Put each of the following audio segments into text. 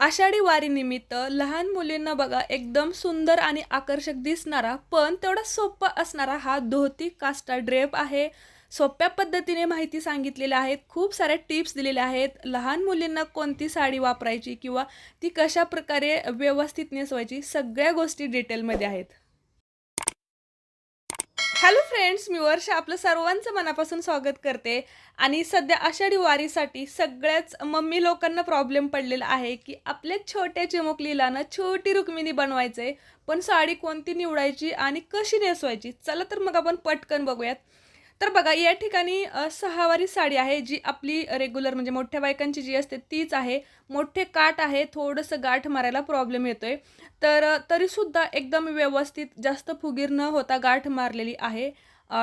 आषाढी वारीनिमित्त लहान मुलींना बघा एकदम सुंदर आणि आकर्षक दिसणारा पण तेवढा सोपा असणारा हा धोती कास्टा ड्रेप आहे. सोप्या पद्धतीने माहिती सांगितलेल्या आहेत खूप साऱ्या टिप्स दिलेल्या आहेत. लहान मुलींना कोणती साडी वापरायची किंवा ती कशा प्रकारे व्यवस्थित नेसवायची सगळ्या गोष्टी डिटेलमध्ये आहेत. हॅलो फ्रेंड्स मी वर्षा आपलं सर्वांचं मनापासून स्वागत करते. आणि सध्या आषाढी वारीसाठी सगळ्याच मम्मी लोकांना प्रॉब्लेम पडलेला आहे की आपल्या छोट्या चिमुकलीला ना छोटी रुक्मिणी बनवायचं पण साडी कोणती निवडायची आणि कशी नेसवायची? चला तर मग आपण पटकन बघूयात. तर बघा या ठिकाणी सहावारी साडी आहे जी आपली रेग्युलर म्हणजे मोठ्या बायकांची जी असते तीच आहे. मोठे काठ आहे थोडंसं गाठ मारायला प्रॉब्लेम येतोय. तर तरीसुद्धा एकदम व्यवस्थित जास्त फुगीर न होता गाठ मारलेली आहे.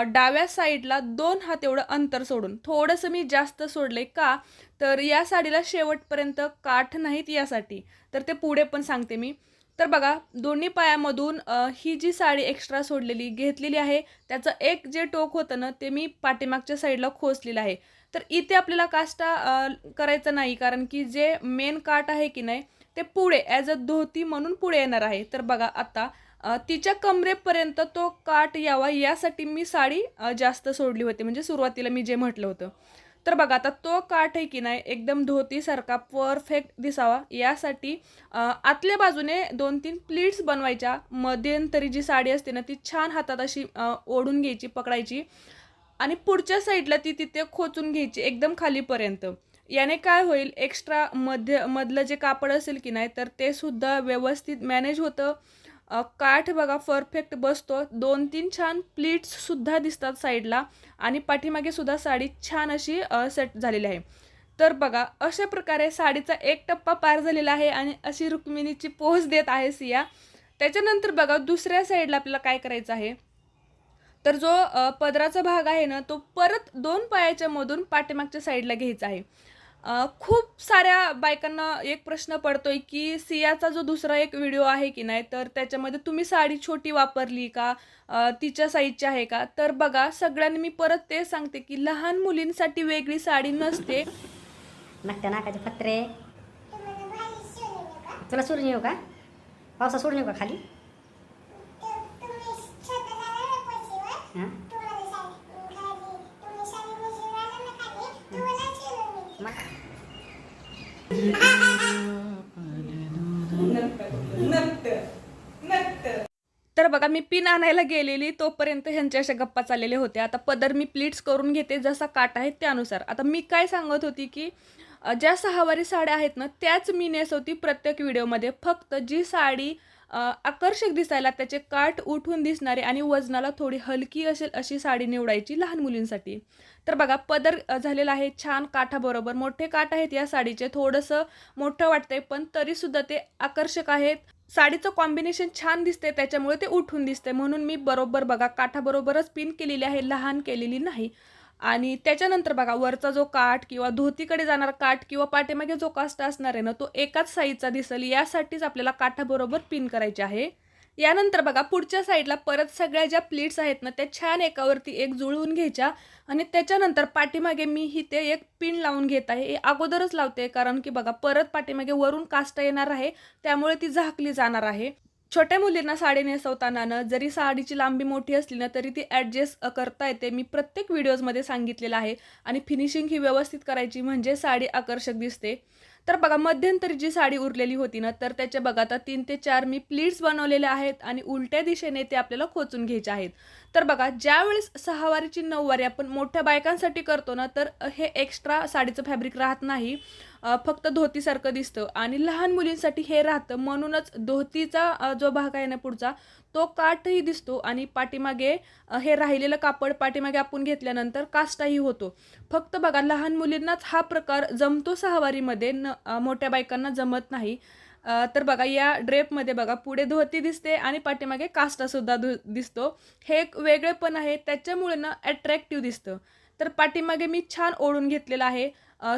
डाव्या साईडला दोन हात एवढं अंतर सोडून. थोडंसं मी जास्त सोडले का? तर या साडीला शेवटपर्यंत काठ नाहीत यासाठी. तर ते पुढे पण सांगते मी. तर बघा दोन्ही पायामधून ही जी साडी एक्स्ट्रा सोडलेली घेतलेली आहे त्याचं एक जे टोक होतं ना ते मी पाठीमागच्या साईडला खोचलेलं आहे. तर इथे आपल्याला काष्टा करायचं नाही कारण की जे मेन काठ आहे की नाही ते पुढे ॲज अ धोती म्हणून पुढे येणार आहे. तर बघा आता तिच्या कमरेपर्यंत तो काठ यावा यासाठी मी साडी जास्त सोडली होती. म्हणजे सुरुवातीला मी जे म्हटलं होतं. तर बघा आता तो काठ आहे की नाही एकदम धोतीसारखा परफेक्ट दिसावा. यासाठी आतल्या बाजूने दोन तीन प्लीट्स बनवायच्या. मध्यंतरी जी साडी असते ना ती छान हातात अशी ओढून घ्यायची पकडायची. आणि पुढच्या साईडला ती तिथे खोचून घ्यायची एकदम खालीपर्यंत. याने काय होईल एक्स्ट्रा मध्य मधलं जे कापड असेल की नाही तर ते सुद्धा व्यवस्थित मॅनेज होतं. काठ बघा परफेक्ट बसतो. दोन तीन छान प्लीट्ससुद्धा दिसतात साईडला आणि पाठीमागे सुद्धा साडी छान अशी सेट झालेली आहे. तर बघा अशा प्रकारे साडीचा एक टप्पा पार झालेला आहे आणि अशी रुक्मिणीची पोहोच देत आहे सिया. त्याच्यानंतर बघा दुसऱ्या साईडला आपल्याला काय करायचं आहे? तर जो पदराचा भाग आहे ना तो परत दोन पायाच्या मधून पाठीमागच्या साईडला घ्यायचा आहे. खूप साऱ्या बायकांना एक प्रश्न पडतोय की सियाचा जो दुसरा एक व्हिडिओ आहे की नाही तर त्याच्यामध्ये तुम्ही साडी छोटी वापरली का? तिच्या साईजची आहे का? तर बघा सगळ्यांनी मी परत ते सांगते की लहान मुलींसाठी वेगळी साडी नसते. नकट्या नाकाचे फत्रे तुला सोडून येऊ का? पावसा सोडून येऊ का खाली? हां? मग तर बघा मी पिन आणायला गेलेली तोपर्यंत ह्यांच्या अशा गप्पा चाललेल्या होत्या. आता पदर मी प्लीट्स करून घेते जसा काट आहे त्यानुसार. आता मी काय सांगत होती की ज्या सहावारी साड्या आहेत ना त्याच मी नेसवती प्रत्येक व्हिडिओमध्ये फक्त जी साडी आकर्षक दिसायला त्याचे काठ उठून दिसणारे आणि वजनाला थोडी हलकी असेल अशी साडी निवडायची लहान मुलींसाठी. तर बघा पदर झालेला आहे छान काठाबरोबर. मोठे काठ आहेत या साडीचे थोडंसं मोठं वाटतंय पण तरीसुद्धा ते आकर्षक आहेत. साडीचं कॉम्बिनेशन छान दिसते त्याच्यामुळे ते उठून दिसते म्हणून मी बरोबर बघा काठाबरोबरच पिन केलेली आहे लहान केलेली नाही. आणि त्याच्यानंतर बघा वरचा जो काठ किंवा धोतीकडे जाणारा काठ किंवा पाठीमागे जो काष्टा असणार आहे ना तो एकाच साईजचा दिसेल. यासाठीच आपल्याला काठाबरोबर पिन करायचे आहे. यानंतर बघा पुढच्या साईडला परत सगळ्या ज्या प्लीट्स आहेत ना त्या छान एकावरती एक जुळवून घ्यायच्या आणि त्याच्यानंतर पाठीमागे मी इथे एक पिन लावून घेत आहे. हे अगोदरच लावते कारण की बघा परत पाठीमागे वरून काष्टा येणार आहे त्यामुळे ती झाकली जाणार आहे. छोट्या मुलींना साडी नेसवताना ना जरी साडीची लांबी मोठी असली ना तरी ती ॲडजस्ट करता येते. मी प्रत्येक व्हिडिओजमध्ये सांगितलेलं आहे. आणि फिनिशिंग ही व्यवस्थित करायची म्हणजे साडी आकर्षक दिसते. तर बघा मध्यंतरी जी साडी उरलेली होती ना तर त्याच्या बघा आता तीन ते चार मी प्लीट्स बनवलेल्या आहेत आणि उलट्या दिशेने ते आपल्याला खोचून घ्यायचे आहेत. तर बघा ज्यावेळेस सहावारीची नऊवारी आपण मोठ्या बायकांसाठी करतो ना तर हे एक्स्ट्रा साडीचं फॅब्रिक राहत नाही. फक्त धोतीसारखं दिसतं आणि लहान मुलींसाठी हे राहतं. म्हणूनच धोतीचा जो भाग आहे ना पुढचा तो काठही दिसतो आणि पाठीमागे हे राहिलेलं कापड पाठीमागे आपण घेतल्यानंतर काष्टाही होतो. फक्त बघा लहान मुलींनाच हा प्रकार जमतो सहावारीमध्ये. न मोठ्या बायकांना जमत नाही. तर बघा या ड्रेपमध्ये बघा पुढे धोती दिसते आणि पाठीमागे काष्टासुद्धा दु दिसतो. हे एक वेगळेपण आहे. त्याच्यामुळे ना ॲट्रॅक्टिव्ह दिसतं. तर पाठीमागे मी छान ओढून घेतलेलं आहे.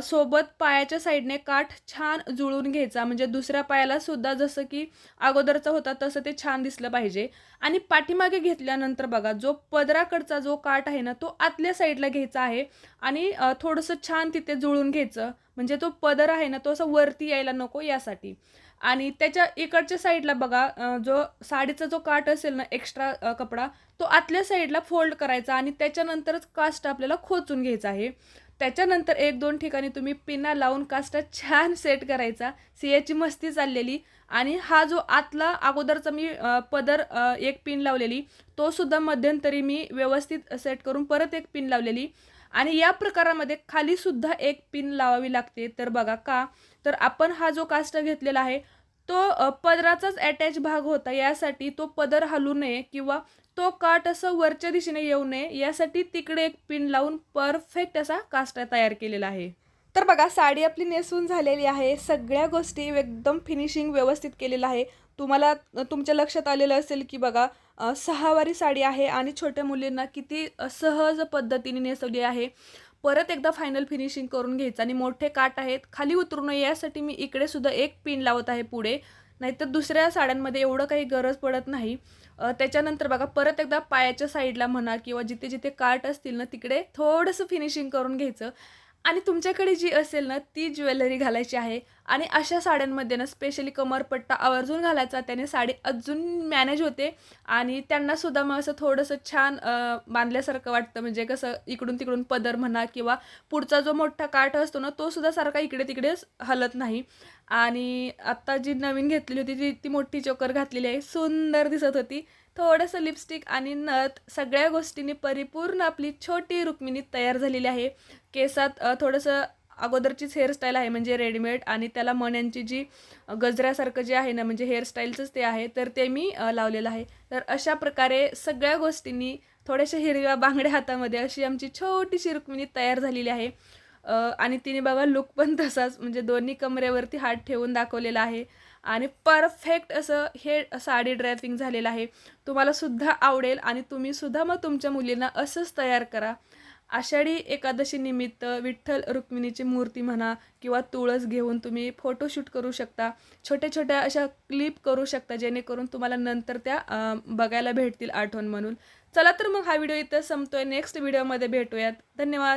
सोबत पायाच्या साईडने काठ छान जुळून घ्यायचा. म्हणजे दुसऱ्या पायाला सुद्धा जसं की अगोदरचा होता तसं ते छान दिसलं पाहिजे. आणि पाठीमागे घेतल्यानंतर बघा जो पदराकडचा जो काठ आहे ना तो आतल्या साईडला घ्यायचा आहे. आणि थोडंसं छान तिथे जुळून घ्यायचं. म्हणजे तो पदर आहे ना तो असं वरती यायला नको यासाठी. आणि त्याच्या इकडच्या साईडला बघा जो साडीचा जो काठ असेल ना एक्स्ट्रा कपडा तो आतल्या साईडला फोल्ड करायचा आणि त्याच्यानंतरच कास्ट आपल्याला खोचून घ्यायचा आहे. त्याच्यानंतर एक दोन ठिकाणी तुम्ही पिना लावून कास्टा छान सेट करायचा. सियाची मस्ती चाललेली आणि हा जो आतला अगोदरचा मी पदर एक पिन लावलेली तो सुद्धा मध्यंतरी मी व्यवस्थित सेट करून परत एक पिन लावलेली. आणि या प्रकारामध्ये खाली सुद्धा एक पिन लावावी लागते. तर बघा का? तर आपण हा जो कास्ट घेतलेला आहे तो पदराचाच अटॅच भाग होता. यासाठी तो पदर हलू नये किंवा तो काठ असं वरच्या दिशेने येऊ नये यासाठी तिकडे एक पिन लावून परफेक्ट असा कास्ट तयार केलेला आहे. तर बघा साडी आपली नेसून झालेली आहे. सगळ्या गोष्टी एकदम फिनिशिंग व्यवस्थित केलेलं आहे. तुम्हाला तुमच्या लक्षात आलेलं असेल की बघा सहावारी साडी आहे आणि छोट्या मुलींना किती सहज पद्धतीने नेसवली आहे. परत एकदा फायनल फिनिशिंग करून घ्यायचं आणि मोठे काट आहेत खाली उतरू नये यासाठी मी इकडे सुद्धा एक पिन लावत आहे पुढे. नाहीतर दुसऱ्या साड्यांमध्ये एवढं काही गरज पडत नाही. त्याच्यानंतर बघा परत एकदा पायाच्या साईडला म्हणा किंवा जिथे जिथे काट असतील ना तिकडे थोडंसं फिनिशिंग करून घ्यायचं. आणि तुमच्याकडे जी असेल ना ती ज्वेलरी घालायची आहे. आणि अशा साड्यांमध्ये ना स्पेशली कमरपट्टा आवर्जून घालायचा त्याने साडी अजून मॅनेज होते. आणि त्यांनासुद्धा मग असं थोडंसं छान बांधल्यासारखं वाटतं. म्हणजे कसं इकडून तिकडून पदर म्हणा किंवा पुढचा जो मोठा काठ असतो ना तो सुद्धा सारखा इकडे तिकडे हलत नाही. आणि आत्ता जी नवीन घेतलेली होती ती ती मोठी चोकर घातलेली आहे. सुंदर दिसत होती. थोडंसं लिपस्टिक आणि नथ सगळ्या गोष्टींनी परिपूर्ण आपली छोटी रुक्मिणी तयार झालेली आहे. केसात थोडंसं अगोदरचीच हेअरस्टाईल आहे म्हणजे रेडीमेड आणि त्याला मण्यांची जी गजऱ्यासारखं जे आहे ना म्हणजे हेअरस्टाईलचंच ते आहे तर ते मी लावलेलं आहे. तर अशा प्रकारे सगळ्या गोष्टींनी थोड्याशा हिरव्या बांगड्या हातामध्ये अशी आमची छोटीशी रुक्मिणी तयार झालेली आहे. आणि तिने बाबा लुक पण तसाच म्हणजे दोन्ही कमरेवरती हात ठेवून दाखवलेला आहे. आणि परफेक्ट असं हे साडी ड्रायपिंग झालेलं आहे. तुम्हाला सुद्धा आवडेल आणि तुम्ही सुद्धा मग तुमच्या मुलींना असंच तयार करा. आषाढी एकादशी निमित्त विठ्ठल रुक्मिणीची मूर्ती म्हणा किंवा तुळस घेऊन तुम्ही फोटोशूट करू शकता. छोट्या छोट्या अशा क्लिप करू शकता जेणेकरून तुम्हाला नंतर त्या बघायला भेटतील आठवण म्हणून. चला तर मग हा व्हिडिओ इथं संपतोय. नेक्स्ट व्हिडिओमध्ये भेटूयात. धन्यवाद.